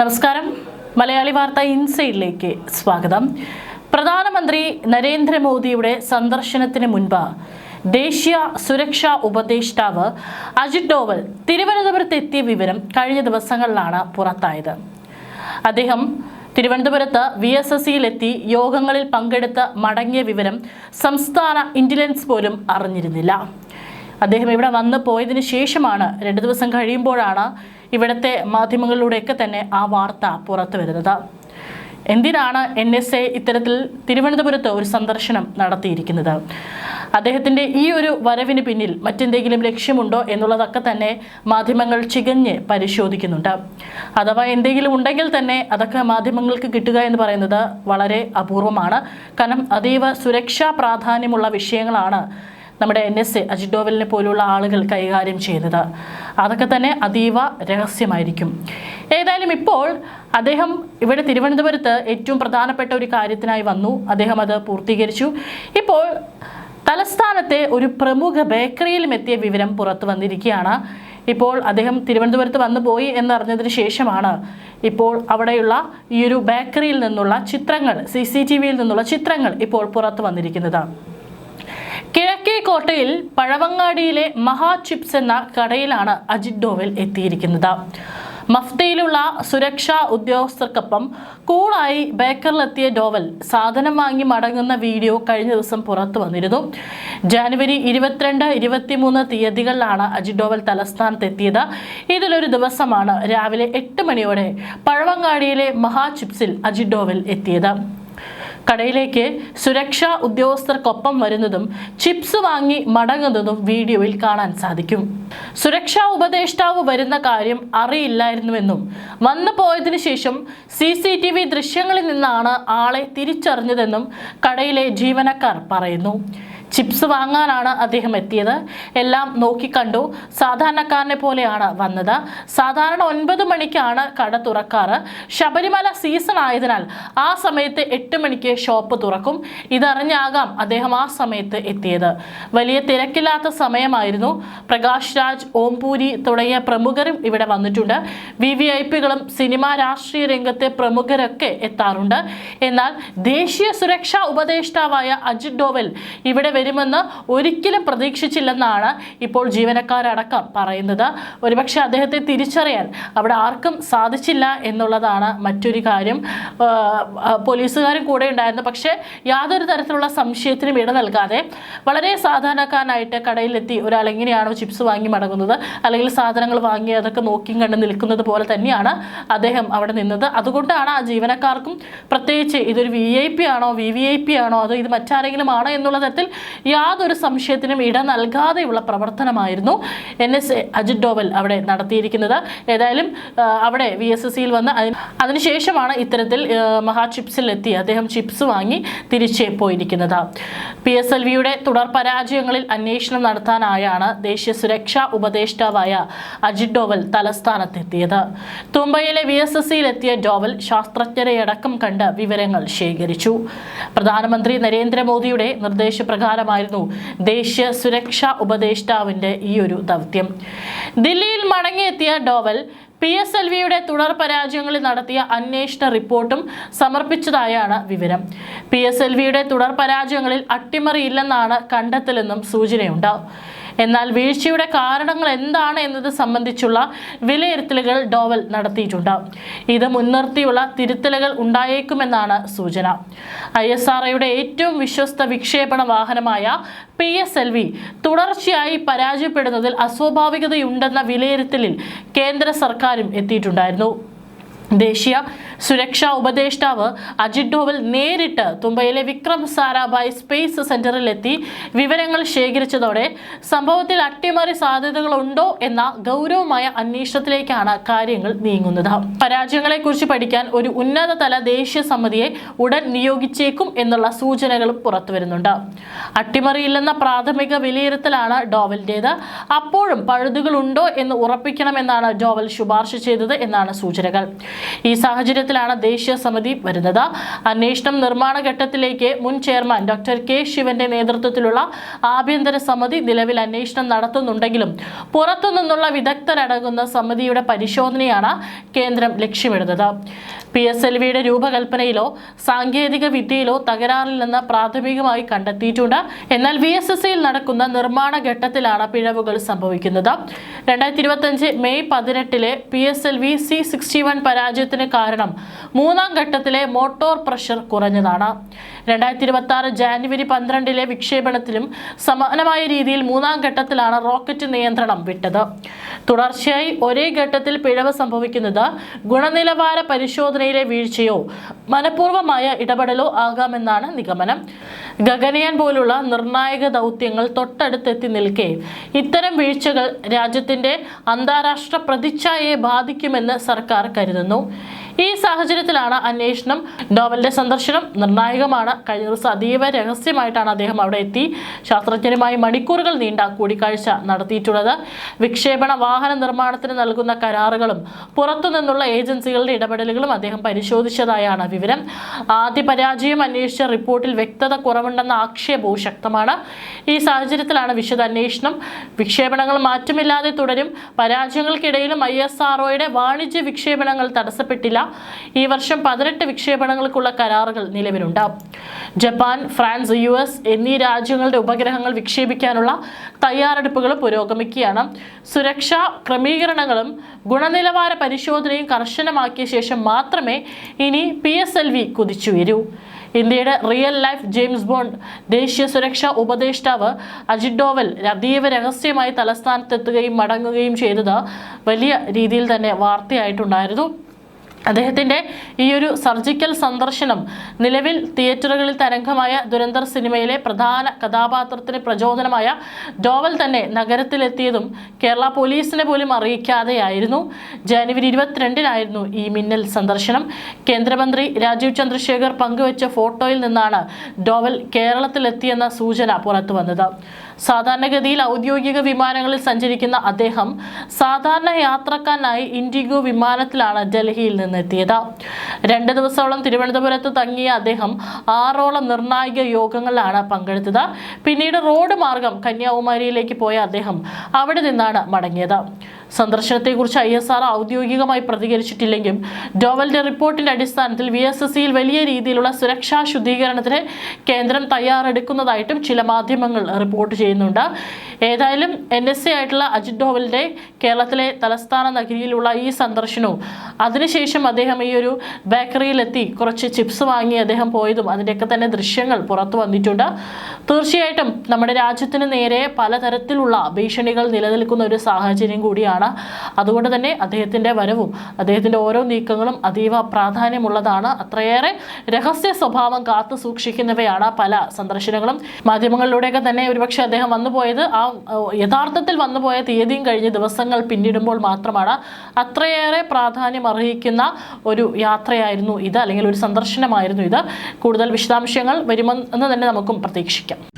നമസ്കാരം. മലയാളി വാർത്ത ഇൻസൈഡിലേക്ക് സ്വാഗതം. പ്രധാനമന്ത്രി നരേന്ദ്രമോദിയുടെ സന്ദർശനത്തിന് മുൻപ് ദേശീയ സുരക്ഷാ ഉപദേഷ്ടാവ് അജിത് ഡോവൽ തിരുവനന്തപുരത്ത് എത്തിയ വിവരം കഴിഞ്ഞ ദിവസങ്ങളിലാണ് പുറത്തായത്. അദ്ദേഹം തിരുവനന്തപുരത്ത് വി എസ് എസ് സിയിലെത്തി യോഗങ്ങളിൽ പങ്കെടുത്ത് മടങ്ങിയ വിവരം സംസ്ഥാന ഇന്റലിജൻസ് പോലും അറിഞ്ഞിരുന്നില്ല. അദ്ദേഹം ഇവിടെ വന്നു പോയതിനു ശേഷമാണ് രണ്ട് ദിവസം കഴിയുമ്പോഴാണ് ഇവിടുത്തെ മാധ്യമങ്ങളിലൂടെയൊക്കെ തന്നെ ആ വാർത്ത പുറത്തു വരുന്നത്. എന്തിനാണ് എൻ എസ് എ ഇത്തരത്തിൽ തിരുവനന്തപുരത്ത് ഒരു സന്ദർശനം നടത്തിയിരിക്കുന്നത്? അദ്ദേഹത്തിന്റെ ഈ ഒരു വരവിന് പിന്നിൽ മറ്റെന്തെങ്കിലും ലക്ഷ്യമുണ്ടോ എന്നുള്ളതൊക്കെ തന്നെ മാധ്യമങ്ങൾ ചികഞ്ഞ് പരിശോധിക്കുന്നുണ്ട്. അഥവാ എന്തെങ്കിലും ഉണ്ടെങ്കിൽ തന്നെ അതൊക്കെ മാധ്യമങ്ങൾക്ക് കിട്ടുക എന്ന് പറയുന്നത് വളരെ അപൂർവമാണ്. കാരണം അതീവ സുരക്ഷാ പ്രാധാന്യമുള്ള വിഷയങ്ങളാണ് നമ്മുടെ എൻ എസ് എ അജിത് ഡോവലിനെ പോലുള്ള ആളുകൾ കൈകാര്യം ചെയ്യുന്നത്. അതൊക്കെ തന്നെ അതീവ രഹസ്യമായിരിക്കും. ഏതായാലും ഇപ്പോൾ അദ്ദേഹം ഇവിടെ തിരുവനന്തപുരത്ത് ഏറ്റവും പ്രധാനപ്പെട്ട ഒരു കാര്യത്തിനായി വന്നു. അദ്ദേഹം അത് പൂർത്തീകരിച്ചു. ഇപ്പോൾ തലസ്ഥാനത്തെ ഒരു പ്രമുഖ ബേക്കറിയിലും എത്തിയ വിവരം പുറത്തു വന്നിരിക്കുകയാണ്. ഇപ്പോൾ അദ്ദേഹം തിരുവനന്തപുരത്ത് വന്നു പോയി എന്നറിഞ്ഞതിന് ശേഷമാണ് ഇപ്പോൾ അവിടെയുള്ള ഈ ഒരു ബേക്കറിയിൽ നിന്നുള്ള ചിത്രങ്ങൾ സി നിന്നുള്ള ചിത്രങ്ങൾ ഇപ്പോൾ പുറത്തു വന്നിരിക്കുന്നത്. കിഴക്കേക്കോട്ടയിൽ പഴവങ്ങാടിയിലെ മഹാ ചിപ്സ് എന്ന കടയിലാണ് അജിത് ഡോവൽ എത്തിയിരിക്കുന്നത്. മഫ്തയിലുള്ള സുരക്ഷാ ഉദ്യോഗസ്ഥർക്കൊപ്പം കൂളായി ബേക്കറിലെത്തിയ ഡോവൽ സാധനം വാങ്ങി മടങ്ങുന്ന വീഡിയോ കഴിഞ്ഞ ദിവസം പുറത്തു വന്നിരുന്നു. ജാനുവരി ഇരുപത്തിരണ്ട് ഇരുപത്തിമൂന്ന് തീയതികളിലാണ് അജിത് ഡോവൽ തലസ്ഥാനത്തെത്തിയത്. ഇതിലൊരു ദിവസമാണ് രാവിലെ എട്ട് മണിയോടെ പഴവങ്ങാടിയിലെ മഹാ ചിപ്സിൽ അജിത് ഡോവൽ എത്തിയത്. കടയിലേക്ക് സുരക്ഷാ ഉദ്യോഗസ്ഥർക്കൊപ്പം വരുന്നതും ചിപ്സ് വാങ്ങി മടങ്ങുന്നതും വീഡിയോയിൽ കാണാൻ സാധിക്കും. സുരക്ഷാ ഉപദേഷ്ടാവ് വരുന്ന കാര്യം അറിയില്ലായിരുന്നുവെന്നും വന്നു പോയതിനു ശേഷം സി സി ടി വി ദൃശ്യങ്ങളിൽ നിന്നാണ് ആളെ തിരിച്ചറിഞ്ഞതെന്നും കടയിലെ ജീവനക്കാർ പറയുന്നു. ചിപ്സ് വാങ്ങാനാണ് അദ്ദേഹം എത്തിയത്. എല്ലാം നോക്കിക്കണ്ടു സാധാരണക്കാരനെ പോലെയാണ് വന്നത്. സാധാരണ ഒൻപത് മണിക്കാണ് കട തുറക്കാറ്. ശബരിമല സീസൺ ആയതിനാൽ ആ സമയത്ത് എട്ട് മണിക്ക് ഷോപ്പ് തുറക്കും. ഇതറിഞ്ഞാകാം അദ്ദേഹം ആ സമയത്ത് എത്തിയത്. വലിയ തിരക്കില്ലാത്ത സമയമായിരുന്നു. പ്രകാശ് രാജ് ഓംപൂരി തുടങ്ങിയ പ്രമുഖരും ഇവിടെ വന്നിട്ടുണ്ട്. വി വി ഐ പികളും സിനിമാ രാഷ്ട്രീയ രംഗത്തെ പ്രമുഖരൊക്കെ എത്താറുണ്ട്. എന്നാൽ ദേശീയ സുരക്ഷാ ഉപദേഷ്ടാവായ അജിത് ഡോവൽ ഇവിടെ വരുമെന്ന് ഒരിക്കലും പ്രതീക്ഷിച്ചില്ലെന്നാണ് ഇപ്പോൾ ജീവനക്കാരടക്കം പറയുന്നത്. ഒരുപക്ഷെ അദ്ദേഹത്തെ തിരിച്ചറിയാൻ അവിടെ ആർക്കും സാധിച്ചില്ല എന്നുള്ളതാണ് മറ്റൊരു കാര്യം. പോലീസുകാരും കൂടെ ഉണ്ടായിരുന്നു. പക്ഷേ യാതൊരു തരത്തിലുള്ള സംശയത്തിനും ഇട നൽകാതെ വളരെ സാധാരണക്കാരനായിട്ട് കടയിലെത്തി ഒരാൾ എങ്ങനെയാണോ ചിപ്സ് വാങ്ങി മടങ്ങുന്നത് അല്ലെങ്കിൽ സാധനങ്ങൾ വാങ്ങി അതൊക്കെ നോക്കിയും കണ്ട് നിൽക്കുന്നത് പോലെ തന്നെയാണ് അദ്ദേഹം അവിടെ നിന്നത്. അതുകൊണ്ടാണ് ആ ജീവനക്കാർക്കും പ്രത്യേകിച്ച് ഇതൊരു വി ഐ പി ആണോ വി വി ഐ പി ആണോ അതോ ഇത് മറ്റാരെങ്കിലും ആണോ എന്നുള്ള തരത്തിൽ യാതൊരു സംശയത്തിനും ഇട നൽകാതെയുള്ള പ്രവർത്തനമായിരുന്നു എൻ എസ് അജിത് ഡോവൽ അവിടെ നടത്തിയിരിക്കുന്നത്. ഏതായാലും അവിടെ വി എസ് എസ് സിയിൽ വന്ന് അതിനുശേഷമാണ് ഇത്തരത്തിൽ മഹാ ചിപ്സിലെത്തി. അദ്ദേഹം ചിപ്സ് വാങ്ങി തിരിച്ച് പോയിരിക്കുന്നത്. പി എസ് എൽ വിയുടെ തുടർ പരാജയങ്ങളിൽ അന്വേഷണം നടത്താനായാണ് ദേശീയ സുരക്ഷാ ഉപദേഷ്ടാവായ അജിത് ഡോവൽ തലസ്ഥാനത്തെത്തിയത്. തുമ്പയിലെ വി എസ് എസ് സിയിലെത്തിയ ഡോവൽ ശാസ്ത്രജ്ഞരെയടക്കം കണ്ട് വിവരങ്ങൾ ശേഖരിച്ചു. പ്രധാനമന്ത്രി നരേന്ദ്രമോദിയുടെ നിർദ്ദേശപ്രകാരമായിരുന്നു ദേശീയ സുരക്ഷാ ഉപദേഷ്ടാവിന്റെ ഈ ഒരു ദൗത്യം. ദില്ലിയിൽ മടങ്ങിയെത്തിയ ഡോവൽ പി എസ് എൽ വിയുടെ തുടർ പരാജയങ്ങളിൽ നടത്തിയ അന്വേഷണ റിപ്പോർട്ടും സമർപ്പിച്ചതായാണ് വിവരം. പി എസ് എൽ വിയുടെ തുടർ പരാജയങ്ങളിൽ അട്ടിമറിയില്ലെന്നാണ് കണ്ടെത്തലെന്നും സൂചനയുണ്ട് എന്നാൽ വീഴ്ചയുടെ കാരണങ്ങൾ എന്താണ് എന്നത് സംബന്ധിച്ചുള്ള വിലയിരുത്തലുകൾ ഡോവൽ നടത്തിയിട്ടുണ്ട്. ഇത് മുൻനിർത്തിയുള്ള തിരുത്തലുകൾ ഉണ്ടായേക്കുമെന്നാണ് സൂചന. ഐ എസ് ആർ ഏറ്റവും വിശ്വസ്ത വിക്ഷേപണ വാഹനമായ പി എസ് എൽ വി തുടർച്ചയായി പരാജയപ്പെടുന്നതിൽ അസ്വാഭാവികതയുണ്ടെന്ന വിലയിരുത്തലിൽ കേന്ദ്ര സർക്കാരും എത്തിയിട്ടുണ്ടായിരുന്നു. ദേശീയ സുരക്ഷാ ഉപദേഷ്ടാവ് അജിത് ഡോവൽ നേരിട്ട് തുമ്പയിലെ വിക്രം സാരാഭായ് സ്പേസ് സെന്ററിലെത്തി വിവരങ്ങൾ ശേഖരിച്ചതോടെ സംഭവത്തിൽ അട്ടിമറി സാധ്യതകളുണ്ടോ എന്ന ഗൗരവമായ അന്വേഷണത്തിലേക്കാണ് കാര്യങ്ങൾ നീങ്ങുന്നത്. പരാജയങ്ങളെക്കുറിച്ച് പഠിക്കാൻ ഒരു ഉന്നതതല ദേശീയ സമിതിയെ ഉടൻ നിയോഗിച്ചേക്കും എന്നുള്ള സൂചനകളും പുറത്തുവരുന്നുണ്ട്. അട്ടിമറിയില്ലെന്ന പ്രാഥമിക വിലയിരുത്തലാണ് ഡോവലിന്റേത്. അപ്പോഴും പഴുതുകളുണ്ടോ എന്ന് ഉറപ്പിക്കണമെന്നാണ് ഡോവൽ ശുപാർശ ചെയ്തത് എന്നാണ് സൂചനകൾ. ഈ സാഹചര്യത്തിൽ ഘട്ടത്തിലാണ് ദേശീയ സമിതി വരുന്നത്. അന്വേഷണം നിർമ്മാണ ഘട്ടത്തിലേക്ക് മുൻ ചെയർമാൻ ഡോക്ടർ കെ ശിവന്റെ നേതൃത്വത്തിലുള്ള ആഭ്യന്തര സമിതി നിലവിൽ അന്വേഷണം നടത്തുന്നുണ്ടെങ്കിലും പുറത്തുനിന്നുള്ള വിദഗ്ധരടങ്ങുന്ന സമിതിയുടെ പരിശോധനയാണ് കേന്ദ്രം ലക്ഷ്യമിടുന്നത്. പി എസ് എൽ വിയുടെ രൂപകൽപ്പനയിലോ സാങ്കേതിക വിദ്യയിലോ തകരാറില്ലെന്ന് പ്രാഥമികമായി കണ്ടെത്തിയിട്ടുണ്ട്. എന്നാൽ വി എസ് എസ് സിയിൽ നടക്കുന്ന നിർമ്മാണ ഘട്ടത്തിലാണ് പിഴവുകൾ സംഭവിക്കുന്നത്. രണ്ടായിരത്തി ഇരുപത്തഞ്ച് മെയ് പതിനെട്ടിലെ P S L V C sixty one പരാജയത്തിന് കാരണം മൂന്നാം ഘട്ടത്തിലെ മോട്ടോർ പ്രഷർ കുറഞ്ഞതാണ്. രണ്ടായിരത്തി ഇരുപത്തി ആറ് ജാനുവരി പന്ത്രണ്ടിലെ വിക്ഷേപണത്തിലും സമാനമായ രീതിയിൽ മൂന്നാം ഘട്ടത്തിലാണ് റോക്കറ്റ് നിയന്ത്രണം വിട്ടത്. തുടർച്ചയായി ഒരേ ഘട്ടത്തിൽ പിഴവ് സംഭവിക്കുന്നത് ഗുണനിലവാര പരിശോധനയിലെ വീഴ്ചയോ മനഃപൂർവമായ ഇടപെടലോ ആകാമെന്നാണ് നിഗമനം. ഗഗനയാൻ പോലുള്ള നിർണായക ദൗത്യങ്ങൾ തൊട്ടടുത്തെത്തി നിൽക്കെ ഇത്തരം വീഴ്ചകൾ രാജ്യത്തിന്റെ അന്താരാഷ്ട്ര പ്രതിച്ഛായയെ ബാധിക്കുമെന്ന് സർക്കാർ കരുതുന്നു. ഈ സാഹചര്യത്തിലാണ് അന്വേഷണം. ഡോവലിന്റെ സന്ദർശനം നിർണായകമാണ്. കഴിഞ്ഞ ദിവസം അതീവ രഹസ്യമായിട്ടാണ് അദ്ദേഹം അവിടെ എത്തി. ശാസ്ത്രജ്ഞരുമായി മണിക്കൂറുകൾ നീണ്ട കൂടിക്കാഴ്ച നടത്തിയിട്ടുള്ളത്. വിക്ഷേപണ വാഹന നിർമ്മാണത്തിന് നൽകുന്ന കരാറുകളും പുറത്തുനിന്നുള്ള ഏജൻസികളുടെ ഇടപെടലുകളും അദ്ദേഹം പരിശോധിച്ചതായാണ് വിവരം. ആദ്യ പരാജയം അന്വേഷിച്ച റിപ്പോർട്ടിൽ വ്യക്തത കുറവുണ്ടെന്ന ആക്ഷേപവും ശക്തമാണ്. ഈ സാഹചര്യത്തിലാണ് വിശദ അന്വേഷണം വിക്ഷേപണങ്ങൾ മാറ്റമില്ലാതെ തുടരും. പരാജയങ്ങൾക്കിടയിലും ഐ എസ് ആർഒയുടെ വാണിജ്യ വിക്ഷേപണങ്ങൾ തടസ്സപ്പെട്ടില്ല. ഈ വർഷം പതിനെട്ട് വിക്ഷേപണങ്ങൾക്കുള്ള കരാറുകൾ നിലവിലുണ്ട്. ജപ്പാൻ ഫ്രാൻസ് യു എസ് എന്നീ രാജ്യങ്ങളുടെ ഉപഗ്രഹങ്ങൾ വിക്ഷേപിക്കാനുള്ള തയ്യാറെടുപ്പുകൾ പുരോഗമിക്കുകയാണ്. സുരക്ഷാ ക്രമീകരണങ്ങളും ഗുണനിലവാര പരിശോധനയും കർശനമാക്കിയ ശേഷം മാത്രമേ ഇനി പി എസ് എൽ വി കുതിച്ചുയരൂ. ഇന്ത്യയുടെ റിയൽ ലൈഫ് ജെയിംസ് ബോണ്ട് ദേശീയ സുരക്ഷാ ഉപദേഷ്ടാവ് അജിത് ഡോവൽ അതീവ രഹസ്യമായി തലസ്ഥാനത്തെത്തുകയും മടങ്ങുകയും ചെയ്തത് വലിയ രീതിയിൽ തന്നെ വാർത്തയായിട്ടുണ്ടായിരുന്നു. അദ്ദേഹത്തിന്റെ ഈ ഒരു സർജിക്കൽ സന്ദർശനം നിലവിൽ തിയേറ്ററുകളിൽ തരംഗമായ ദുരന്തർ സിനിമയിലെ പ്രധാന കഥാപാത്രത്തിന് പ്രചോദനമായ ഡോവൽ തന്നെ നഗരത്തിലെത്തിയതും കേരള പോലീസിനെ പോലും അറിയിക്കാതെയായിരുന്നു. ജനുവരി ഇരുപത്തിരണ്ടിനായിരുന്നു ഈ മിന്നൽ സന്ദർശനം. കേന്ദ്രമന്ത്രി രാജീവ് ചന്ദ്രശേഖർ പങ്കുവച്ച ഫോട്ടോയിൽ നിന്നാണ് ഡോവൽ കേരളത്തിലെത്തിയെന്ന സൂചന പുറത്തു വന്നത് സാധാരണഗതിയിൽ ഔദ്യോഗിക വിമാനങ്ങളിൽ സഞ്ചരിക്കുന്ന അദ്ദേഹം സാധാരണ യാത്രക്കാരനായി ഇൻഡിഗോ വിമാനത്തിലാണ് ഡൽഹിയിൽ നിന്നെത്തിയത്. രണ്ട് ദിവസത്തോളം തിരുവനന്തപുരത്ത് തങ്ങിയ അദ്ദേഹം ആറോളം നിർണായക യോഗങ്ങളിലാണ് പങ്കെടുത്തത്. പിന്നീട് റോഡ് മാർഗം കന്യാകുമാരിയിലേക്ക് പോയ അദ്ദേഹം അവിടെ നിന്നാണ് മടങ്ങിയത്. സന്ദർശനത്തെക്കുറിച്ച് ഐ എസ് ആർ ഔദ്യോഗികമായി പ്രതികരിച്ചിട്ടില്ലെങ്കിലും ഡോവലിന്റെ റിപ്പോർട്ടിന്റെ അടിസ്ഥാനത്തിൽ വി എസ് എസ് സിയിൽ വലിയ രീതിയിലുള്ള സുരക്ഷാ ശുദ്ധീകരണത്തിന് കേന്ദ്രം തയ്യാറെടുക്കുന്നതായിട്ടും ചില മാധ്യമങ്ങൾ റിപ്പോർട്ട് ചെയ്യുന്നുണ്ട്. ഏതായാലും എൻ എസ് എ ആയിട്ടുള്ള അജിത് ഡോവലിന്റെ കേരളത്തിലെ തലസ്ഥാന നഗരിയിലുള്ള ഈ സന്ദർശനവും അതിനുശേഷം അദ്ദേഹം ഈ ഒരു ബേക്കറിയിലെത്തി കുറച്ച് ചിപ്സ് വാങ്ങി അദ്ദേഹം പോയതും അതിന്റെയൊക്കെ തന്നെ ദൃശ്യങ്ങൾ പുറത്തു വന്നിട്ടുണ്ട്. തീർച്ചയായിട്ടും നമ്മുടെ രാജ്യത്തിന് നേരെ പലതരത്തിലുള്ള ഭീഷണികൾ നിലനിൽക്കുന്ന ഒരു സാഹചര്യം കൂടിയാണ് അതുകൊണ്ട് തന്നെ അദ്ദേഹത്തിന്റെ വരവും അദ്ദേഹത്തിന്റെ ഓരോ നീക്കങ്ങളും അതീവ പ്രാധാന്യമുള്ളതാണ്. അത്രയേറെ രഹസ്യ സ്വഭാവം കാത്തു സൂക്ഷിക്കുന്നവയാണ് പല സന്ദർശനങ്ങളും. മാധ്യമങ്ങളിലൂടെയൊക്കെ തന്നെ ഒരുപക്ഷെ അദ്ദേഹം വന്നുപോയത് ആ യഥാർത്ഥത്തിൽ വന്നുപോയ തീയതിയും കഴിഞ്ഞ് ദിവസങ്ങൾ പിന്നിടുമ്പോൾ മാത്രമാണ്. അത്രയേറെ പ്രാധാന്യം അർഹിക്കുന്ന ഒരു യാത്രയായിരുന്നു ഇത് അല്ലെങ്കിൽ ഒരു സന്ദർശനമായിരുന്നു ഇത്. കൂടുതൽ വിശദാംശങ്ങൾ വരുമെന്ന് തന്നെ നമുക്കും പ്രതീക്ഷിക്കാം.